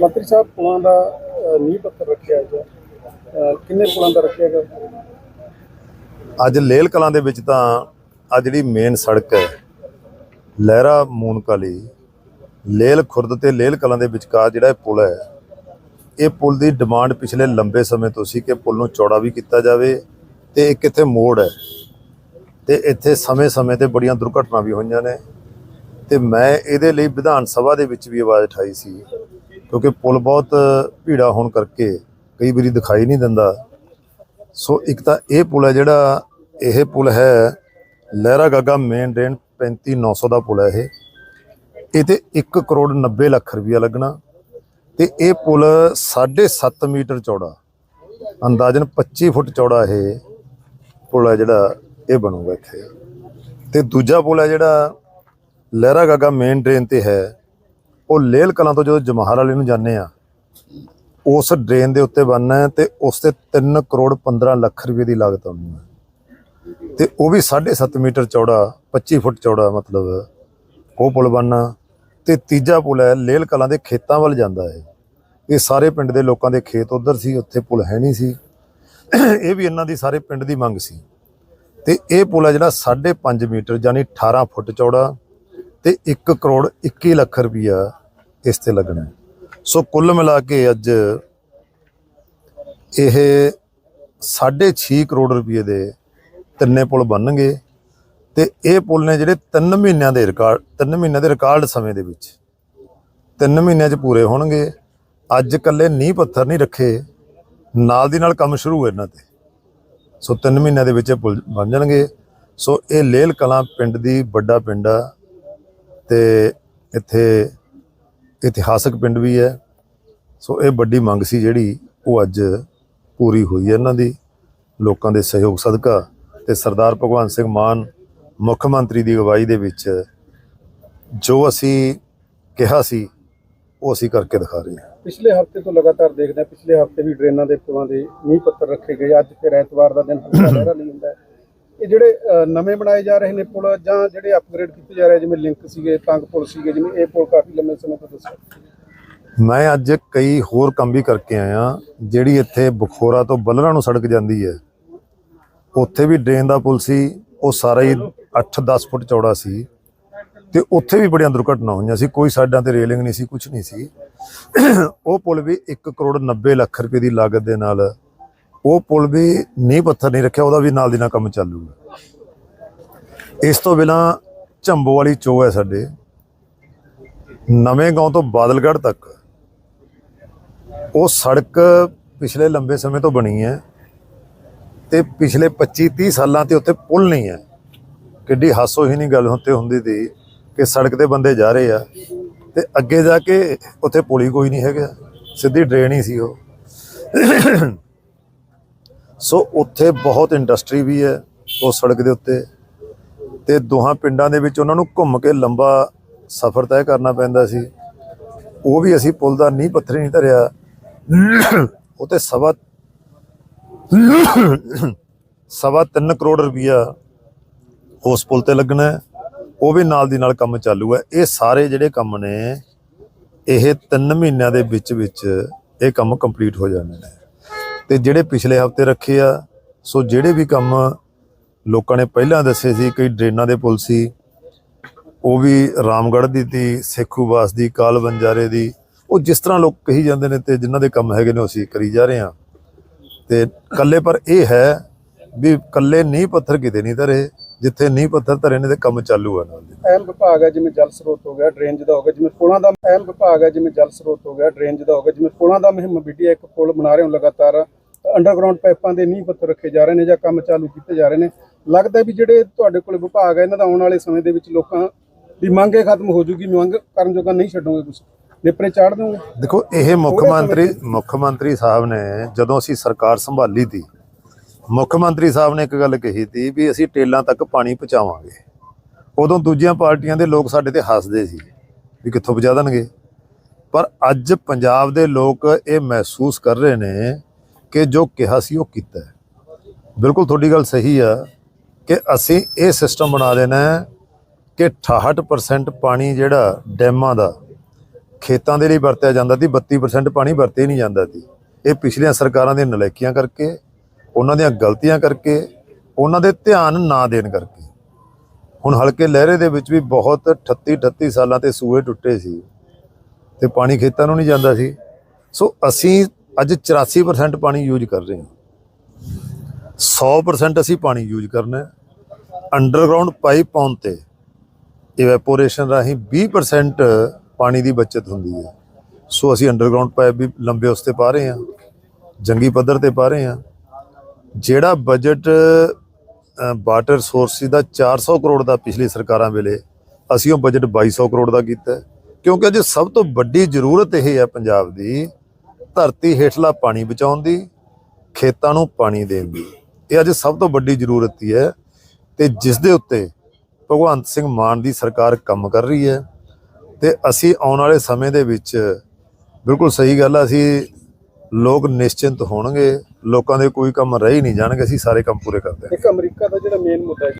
ਮੰਤਰੀ ਸਾਹਿਬ, ਪੁਲਾਂ ਦਾ ਨੀਂਹ ਪੱਥਰ ਰੱਖਿਆ ਗਿਆ। ਕਿੰਨੇ ਪੁਲਾਂ ਦਾ ਰੱਖਿਆ ਗਿਆ? ਅੱਜ ਲੇਲ ਕਲਾਂ ਦੇ ਵਿੱਚ ਤਾਂ ਆ ਜਿਹੜੀ ਮੇਨ ਸੜਕ ਹੈ, ਲਹਿਰਾ ਮੂਨਕਾਲੀ ਲੇਲ ਖੁਰਦ ਤੇ ਲੇਲ ਕਲਾਂ ਦੇ ਵਿਚਕਾਰ ਜਿਹੜਾ ਇਹ ਪੁਲ ਹੈ, ਇਹ ਪੁਲ ਦੀ ਡਿਮਾਂਡ ਪਿਛਲੇ ਲੰਬੇ ਸਮੇਂ ਤੋਂ ਸੀ ਕਿ ਪੁਲ ਨੂੰ ਚੌੜਾ ਵੀ ਕੀਤਾ ਜਾਵੇ ਤੇ ਇੱਕ ਇੱਥੇ ਮੋੜ ਹੈ। ਤੇ ਇੱਥੇ ਸਮੇਂ-ਸਮੇਂ ਤੇ ਬੜੀਆਂ ਦੁਰਘਟਨਾ ਵੀ ਹੋਈਆਂ ਨੇ। ਤੇ ਮੈਂ ਇਹਦੇ ਲਈ ਵਿਧਾਨ ਸਭਾ ਦੇ ਵਿੱਚ ਵੀ ਆਵਾਜ਼ ਉਠਾਈ ਸੀ, ਕਿਉਂਕਿ ਪੁਲ ਬਹੁਤ ਭੀੜਾ ਹੋਣ ਕਰਕੇ ਕਈ ਵਾਰੀ ਦਿਖਾਈ ਨਹੀਂ ਦਿੰਦਾ। ਸੋ ਇੱਕ ਤਾਂ ਇਹ ਪੁਲ ਹੈ ਜਿਹੜਾ, ਇਹ ਪੁਲ ਹੈ ਲਹਿਰਾ ਗਾਗਾ ਮੇਨ ਡਰੇਨ 35900 ਦਾ ਪੁਲ ਹੈ ਇਹ। ਇਹ ਤੇ 1 ਕਰੋੜ 90 ਲੱਖ ਰੁਪਇਆ ਲੱਗਣਾ ਤੇ ਇਹ ਪੁਲ 7.5 ਮੀਟਰ ਚੌੜਾ, ਅੰਦਾਜ਼ਨ 25 ਫੁੱਟ ਚੌੜਾ ਇਹ ਪੁਲ ਹੈ ਜਿਹੜਾ ਇਹ ਬਣੂਗਾ ਇੱਥੇ। ਤੇ ਦੂਜਾ ਪੁਲ ਹੈ ਜਿਹੜਾ ਲਹਿਰਾ ਗਾਗਾ ਮੇਨ ਡਰੇਨ ਤੇ ਹੈ। ਉਹ ਲੇਲ ਕਲਾਂ ਤੋਂ ਜਦੋਂ ਜਮਾਹਰ ਵਾਲੇ ਨੂੰ ਜਾਂਦੇ ਆ ਉਸ ਡਰੇਨ ਦੇ ਉੱਤੇ ਬਣਨਾ ਹੈ ਤੇ ਉਸ ਤੇ 3 ਕਰੋੜ 15 ਲੱਖ ਰੁਪਏ ਦੀ ਲਾਗਤ ਆਉਣੀ ਹੈ। ਤੇ ਉਹ ਵੀ 7.5 ਮੀਟਰ ਚੌੜਾ 25 ਫੁੱਟ ਚੌੜਾ ਮਤਲਬ ਉਹ ਪੁਲ ਬਣਨਾ, ਤੇ ਤੀਜਾ ਪੁਲ ਹੈ ਲੇਲ ਕਲਾਂ ਦੇ ਖੇਤਾਂ ਵੱਲ ਜਾਂਦਾ ਹੈ। ਇਹ ਸਾਰੇ ਪਿੰਡ ਦੇ ਲੋਕਾਂ ਦੇ ਖੇਤ ਉਧਰ ਸੀ, ਉੱਥੇ ਪੁਲ ਹੈ ਨਹੀਂ ਸੀ। ਇਹ ਵੀ ਇਹਨਾਂ ਦੀ ਸਾਰੇ ਪਿੰਡ ਦੀ ਮੰਗ ਸੀ। ਤੇ ਇਹ ਪੁਲ ਹੈ ਜਿਹੜਾ 5.5 ਮੀਟਰ, ਯਾਨੀ 18 ਫੁੱਟ ਚੌੜਾ। ਤੇ 1 ਕਰੋੜ 21 ਲੱਖ ਰੁਪਈਆ ਇਸ ਤੇ ਲੱਗਣਾ ਸੋ ਕੁੱਲ ਮਿਲਾ ਕੇ ਅੱਜ ਇਹ 6.5 ਕਰੋੜ ਰੁਪਏ ਦੇ ਤਿੰਨੇ ਪੁਲ ਬਣਨਗੇ ਤੇ ਇਹ ਪੁਲ ਨੇ ਜਿਹੜੇ 3 ਮਹੀਨਿਆਂ ਦੇ ਰਿਕਾਰਡ 3 ਮਹੀਨਿਆਂ ਦੇ ਰਿਕਾਰਡ ਸਮੇਂ ਦੇ ਵਿੱਚ 3 ਮਹੀਨਿਆਂ 'ਚ ਪੂਰੇ ਹੋਣਗੇ। ਅੱਜ ਕੱਲੇ ਨੀਂਹ ਪੱਥਰ ਨਹੀਂ ਰੱਖੇ, ਨਾਲ ਦੀ ਨਾਲ ਕੰਮ ਸ਼ੁਰੂ ਹੈ ਇਹਨਾਂ ਤੇ। ਸੋ 3 ਮਹੀਨਿਆਂ ਦੇ ਵਿੱਚ ਇਹ ਪੁਲ ਬਣ ਜਾਣਗੇ। ਸੋ ਇਹ ਲੇਲ ਕਲਾਂ ਪਿੰਡ ਦੀ ਵੱਡਾ ਪਿੰਡ ਆ। ਤੇ ਇੱਥੇ ਇਤਿਹਾਸਕ ਪਿੰਡ ਵੀ ਹੈ। ਸੋ ਇਹ ਵੱਡੀ ਮੰਗ ਸੀ ਜਿਹੜੀ ਉਹ ਅੱਜ ਪੂਰੀ ਹੋਈ ਹੈ। ਇਹਨਾਂ ਦੀ ਲੋਕਾਂ ਦੇ ਸਹਿਯੋਗ ਸਦਕਾ ਤੇ ਸਰਦਾਰ ਭਗਵੰਤ ਸਿੰਘ ਮਾਨ ਮੁੱਖ ਮੰਤਰੀ ਦੀ ਅਗਵਾਈ ਦੇ ਵਿੱਚ ਜੋ ਅਸੀਂ ਕਿਹਾ ਸੀ, ਉਹ ਅਸੀਂ ਕਰਕੇ ਦਿਖਾ ਰਹੇ ਹਾਂ। ਪਿਛਲੇ ਹਫ਼ਤੇ ਤੋਂ ਲਗਾਤਾਰ ਦੇਖਦੇ ਹਾਂ। ਪਿਛਲੇ ਹਫ਼ਤੇ ਵੀ ਡਰੇਨਾਂ ਦੇ ਪੁਲਾਂ ਦੇ ਨੀਂਹ ਪੱਥਰ ਰੱਖੇ ਗਏ। ਅੱਜ ਫਿਰ ਐਤਵਾਰ ਦਾ ਦਿਨ ਹਲਕਾ ਲਹਿਰਾ ਲਈ ਹੁੰਦਾ ਇਹ ਜਿਹੜੇ ਨਵੇਂ ਬਣਾਏ ਜਾ ਰਹੇ ਨੇ ਪੁਲ ਜਾਂ ਜਿਹੜੇ ਅਪਗ੍ਰੇਡ ਕੀਤੇ ਜਾ ਰਹੇ, ਜਿਵੇਂ ਲਿੰਕ ਸੀਗੇ ਤੰਗ ਪੁਲ ਸੀਗੇ, ਜਿਵੇਂ ਇਹ ਪੁਲ ਕਾਫੀ ਲੰਮੇ ਸਮੇਂ ਤੋਂ ਦੱਸਿਆ। ਮੈਂ ਅੱਜ ਕਈ ਹੋਰ ਕੰਮ ਵੀ ਕਰਕੇ ਆਇਆ, ਜਿਹੜੀ ਇੱਥੇ ਬਖੋਰਾ ਤੋਂ ਬੱਲਰਾਂ ਨੂੰ ਸੜਕ ਜਾਂਦੀ ਹੈ। ਉੱਥੇ ਵੀ ਡਰੇਨ ਦਾ ਪੁਲ ਸੀ, ਉਹ ਸਾਰਾ ਹੀ 8-10 ਫੁੱਟ ਚੌੜਾ ਸੀ। ਤੇ ਉੱਥੇ ਵੀ ਬੜੀਆਂ ਦੁਰਘਟਨਾ ਹੋਈਆਂ ਸੀ, ਕੋਈ ਸਾਈਡਾਂ ਤੇ ਰੇਲਿੰਗ ਨਹੀਂ ਸੀ ਕੁਝ ਨਹੀਂ ਸੀ। ਉਹ ਪੁਲ ਵੀ 1 ਕਰੋੜ 90 ਲੱਖ ਰੁਪਏ ਦੀ ਲਾਗਤ ਦੇ ਨਾਲ ਉਹ ਪੁਲ ਵੀ ਨੀਂਹ ਪੱਥਰ ਨਹੀਂ ਰੱਖਿਆ, ਉਹਦਾ ਵੀ ਨਾਲ ਦੀ ਨਾਲ ਕੰਮ ਚੱਲੂਗਾ ਇਸ ਤੋਂ ਬਿਨਾ ਝੰਬੋ ਵਾਲੀ ਚੋ ਹੈ ਸਾਡੇ। ਨਵੇਂ ਗਾਉਂ ਤੋਂ ਬਾਦਲਗੜ੍ਹ ਤੱਕ ਉਹ ਸੜਕ ਪਿਛਲੇ ਲੰਬੇ ਸਮੇਂ ਤੋਂ ਬਣੀ ਹੈ ਤੇ ਪਿਛਲੇ 25 30 ਸਾਲਾਂ ਤੇ ਉੱਥੇ ਪੁਲ ਨਹੀਂ ਹੈ। ਕਿੱਡੀ ਹਾਸੋ ਹੀ ਨਹੀਂ ਗੱਲ ਹੁੰਤੇ ਹੁੰਦੀ ਸੀ ਕਿ ਸੜਕ ਤੇ ਬੰਦੇ ਜਾ ਰਹੇ ਆ ਤੇ ਅੱਗੇ ਜਾ ਕੇ ਉੱਥੇ ਪੁਲ ਹੀ ਕੋਈ ਨਹੀਂ ਹੈਗਾ। ਸਿੱਧੀ ਡਰੇਨ ਹੀ ਸੀ ਉਹ। ਸੋ ਉੱਥੇ ਬਹੁਤ ਇੰਡਸਟਰੀ ਵੀ ਹੈ ਉਸ ਸੜਕ ਦੇ ਉੱਤੇ। ਤੇ ਦੋਹਾਂ ਪਿੰਡਾਂ ਦੇ ਵਿੱਚ ਉਹਨਾਂ ਨੂੰ ਘੁੰਮ ਕੇ ਲੰਬਾ ਸਫ਼ਰ ਤੈਅ ਕਰਨਾ ਪੈਂਦਾ ਸੀ। ਉਹ ਵੀ ਅਸੀਂ ਪੁਲ ਦਾ ਨੀਂਹ ਪੱਥਰ ਨਹੀਂ ਧਰਿਆ। ਉਹ ਤੇ ਸਵਾ ਸਵਾ 3 ਕਰੋੜ ਰੁਪਈਆ ਉਸ ਪੁਲ ਤੇ ਲੱਗਣਾ ਉਹ ਵੀ ਨਾਲ ਦੀ ਨਾਲ ਕੰਮ ਚਾਲੂ ਹੈ। ਇਹ ਸਾਰੇ ਜਿਹੜੇ ਕੰਮ ਨੇ, ਇਹ 3 ਮਹੀਨਿਆਂ ਦੇ ਵਿੱਚ ਵਿੱਚ ਇਹ ਕੰਮ ਕੰਪਲੀਟ ਹੋ ਜਾਣੇ ਨੇ। ਤੇ ਜਿਹੜੇ ਪਿਛਲੇ ਹਫ਼ਤੇ ਰੱਖੇ ਆ, ਸੋ ਜਿਹੜੇ ਵੀ ਕੰਮ ਲੋਕਾਂ ਨੇ ਪਹਿਲਾਂ ਦੱਸੇ ਸੀ, ਕਈ ਡਰੇਨਾਂ ਦੇ ਪੁਲ ਸੀ, ਉਹ ਵੀ ਰਾਮਗੜ੍ਹ ਦੀ ਤੀ ਸੇਖੂਵਾਸ ਦੀ, ਕਾਲ ਬੰਜਾਰੇ ਦੀ, ਉਹ ਜਿਸ ਤਰ੍ਹਾਂ ਲੋਕ ਕਹੀ ਜਾਂਦੇ ਨੇ ਤੇ ਜਿਨ੍ਹਾਂ ਦੇ ਕੰਮ ਹੈਗੇ ਨੇ ਅਸੀਂ ਕਰੀ ਜਾ ਰਹੇ ਹਾਂ। ਤੇ ਕੱਲੇ ਪਰ ਇਹ ਹੈ ਵੀ ਕੱਲੇ ਨੀਂਹ ਪੱਥਰ ਕਿਤੇ ਨਹੀਂ ਧਰੇ ਜਿੱਥੇ ਨੀਂਹ ਪੱਥਰ ਧਰੇ ਨੇ ਤੇ ਕੰਮ ਚਾਲੂ ਆ ਨਾਲ ਦੀ ਅਹਿਮ ਵਿਭਾਗ ਹੈ ਜਿਵੇਂ ਜਲ ਸਰੋਤ ਹੋ ਗਿਆ ਡਰੇਨੇਜ ਦਾ ਹੋ ਗਿਆ ਜਿਵੇਂ ਪੁਲਾਂ ਦਾ ਅਹਿਮ ਵਿਭਾਗ ਹੈ ਜਿਵੇਂ ਜਲ ਸਰੋਤ ਹੋ ਗਿਆ ਡਰੇਨੇਜ ਦਾ ਹੋ ਗਿਆ ਜਿਵੇਂ ਪੁਲਾਂ ਦਾ ਮੁਹਿੰਮ ਹੈ ਇੱਕ ਪੁਲ ਬਣਾ ਰਹੇ ਹੋ ਲਗਾਤਾਰ। ਅੰਡਰਗਰਾਉਂਡ ਪਾਈਪਾਂ ਦੇ ਨੀਂਹ ਪੱਥਰ ਰੱਖੇ ਜਾ ਰਹੇ ਨੇ ਜਾਂ ਕੰਮ ਚਾਲੂ ਕੀਤੇ ਜਾ ਰਹੇ ਨੇ। ਲੱਗਦਾ ਵੀ ਜਿਹੜੇ ਤੁਹਾਡੇ ਕੋਲ ਵਿਭਾਗ ਹੈ ਇਹਨਾਂ ਦਾ ਆਉਣ ਵਾਲੇ ਸਮੇਂ ਦੇ ਵਿੱਚ ਲੋਕਾਂ ਦੀ ਮੰਗ ਖਤਮ ਹੋ ਜੂਗੀ ਮੰਗ ਕਰਨ ਜੋਗਾ ਨਹੀਂ ਛੱਡੋਗੇ ਕੁਝ ਨੇਪਰੇ ਚਾੜ ਦੋਗੇ ਦੇਖੋ ਇਹ ਮੁੱਖ ਮੰਤਰੀ ਮੁੱਖ ਮੰਤਰੀ ਸਾਹਿਬ ਨੇ ਜਦੋਂ ਅਸੀਂ ਸਰਕਾਰ ਸੰਭਾਲੀ ਤੀ ਮੁੱਖ ਮੰਤਰੀ ਸਾਹਿਬ ਨੇ ਇੱਕ ਗੱਲ ਕਹੀ ਸੀ ਵੀ ਅਸੀਂ ਟੇਲਾਂ ਤੱਕ ਪਾਣੀ ਪਹੁੰਚਾਵਾਂਗੇ। ਉਦੋਂ ਦੂਜੀਆਂ ਪਾਰਟੀਆਂ ਦੇ ਲੋਕ ਸਾਡੇ ਤੇ ਹੱਸਦੇ ਸੀ ਵੀ ਕਿੱਥੋਂ ਪਹੁੰਚਾ ਦੇਣਗੇ। ਪਰ ਅੱਜ ਪੰਜਾਬ ਦੇ ਲੋਕ ਇਹ ਮਹਿਸੂਸ ਕਰ ਰਹੇ ਨੇ ਕਿ ਜੋ ਕਿਹਾ ਸੀ ਉਹ ਕੀਤਾ ਬਿਲਕੁਲ ਤੁਹਾਡੀ ਗੱਲ ਸਹੀ ਆ ਕਿ ਅਸੀਂ ਇਹ ਸਿਸਟਮ ਬਣਾ ਦੇਣਾ ਕਿ 68% ਪਾਣੀ ਜਿਹੜਾ ਡੈਮਾਂ ਦਾ ਖੇਤਾਂ ਦੇ ਲਈ ਵਰਤਿਆ ਜਾਂਦਾ ਸੀ 32% ਪਾਣੀ ਵਰਤੇ ਨਹੀਂ ਜਾਂਦਾ ਸੀ। ਇਹ ਪਿਛਲੀਆਂ ਸਰਕਾਰਾਂ ਦੀਆਂ ਨਲਾਇਕੀਆਂ ਕਰਕੇ ਉਹਨਾਂ ਦੀਆਂ ਗਲਤੀਆਂ ਕਰਕੇ, ਉਹਨਾਂ ਦੇ ਧਿਆਨ ਨਾ ਦੇਣ ਕਰਕੇ। ਹੁਣ ਹਲਕੇ ਲਹਿਰੇ ਦੇ ਵਿੱਚ ਵੀ ਬਹੁਤ 38 38 ਸਾਲਾਂ ਤੇ ਸੂਏ ਟੁੱਟੇ ਸੀ ਤੇ ਪਾਣੀ ਖੇਤਾਂ ਨੂੰ ਨਹੀਂ ਜਾਂਦਾ ਸੀ। ਸੋ ਅਸੀਂ ਅੱਜ 84% ਪਾਣੀ ਯੂਜ਼ ਕਰ ਰਹੇ ਹਾਂ। 100% ਅਸੀਂ ਪਾਣੀ ਯੂਜ਼ ਕਰਨਾ ਹੈ। ਅੰਡਰਗਰਾਉਂਡ ਪਾਈਪ ਪਾਉਣ ਤੇ ਇਵੈਪੋਰੇਸ਼ਨ ਰਾਹੀਂ 20% ਪਾਣੀ ਦੀ ਬਚਤ ਹੁੰਦੀ ਹੈ। ਸੋ ਅਸੀਂ ਅੰਡਰਗਰਾਉਂਡ ਪਾਈਪ ਵੀ ਲੰਬੇ ਉਸ 'ਤੇ ਪਾ ਰਹੇ ਹਾਂ, ਜੰਗੀ ਪੱਧਰ ਤੇ ਪਾ ਰਹੇ ਹਾਂ। ਜਿਹੜਾ ਬਜਟ ਵਾਟਰ ਸੋਰਸਿਸ ਦਾ 400 ਕਰੋੜ ਦਾ ਪਿਛਲੀ ਸਰਕਾਰਾਂ ਵੇਲੇ, ਅਸੀਂ ਉਹ ਬਜਟ 2200 ਕਰੋੜ ਦਾ ਕੀਤਾ। ਕਿਉਂਕਿ ਅੱਜ ਸਭ ਤੋਂ ਵੱਡੀ ਜ਼ਰੂਰਤ ਇਹ ਹੈ ਪੰਜਾਬ ਦੀ, ਧਰਤੀ ਹੇਠਲਾ ਪਾਣੀ ਬਚਾਉਣ ਦੀ, ਖੇਤਾਂ ਨੂੰ ਪਾਣੀ ਦੇਣ ਦੀ। ਇਹ ਅੱਜ ਸਭ ਤੋਂ ਵੱਡੀ ਜ਼ਰੂਰਤ ਹੀ ਹੈ ਤੇ ਜਿਸ ਦੇ ਉੱਤੇ ਭਗਵੰਤ ਸਿੰਘ ਮਾਨ ਦੀ ਸਰਕਾਰ ਕੰਮ ਕਰ ਰਹੀ ਹੈ ਤੇ ਅਸੀਂ ਆਉਣ ਵਾਲੇ ਸਮੇਂ ਦੇ ਵਿੱਚ ਬਿਲਕੁਲ ਸਹੀ ਗੱਲ ਆ, ਅਸੀਂ ਲੋਕ ਨਿਸ਼ਚਿੰਤ ਹੋਣਗੇ, ਲੋਕਾਂ ਦੇ ਕੋਈ ਕੰਮ ਰਹਿ ਹੀ ਨਹੀਂ ਜਾਣਗੇ, ਅਸੀਂ ਸਾਰੇ ਕੰਮ ਪੂਰੇ ਕਰਦੇ ਹਾਂ। ਇੱਕ ਅਮਰੀਕਾ ਦਾ ਜਿਹੜਾ ਮੇਨ ਮੁੱਦਾ ਹੈ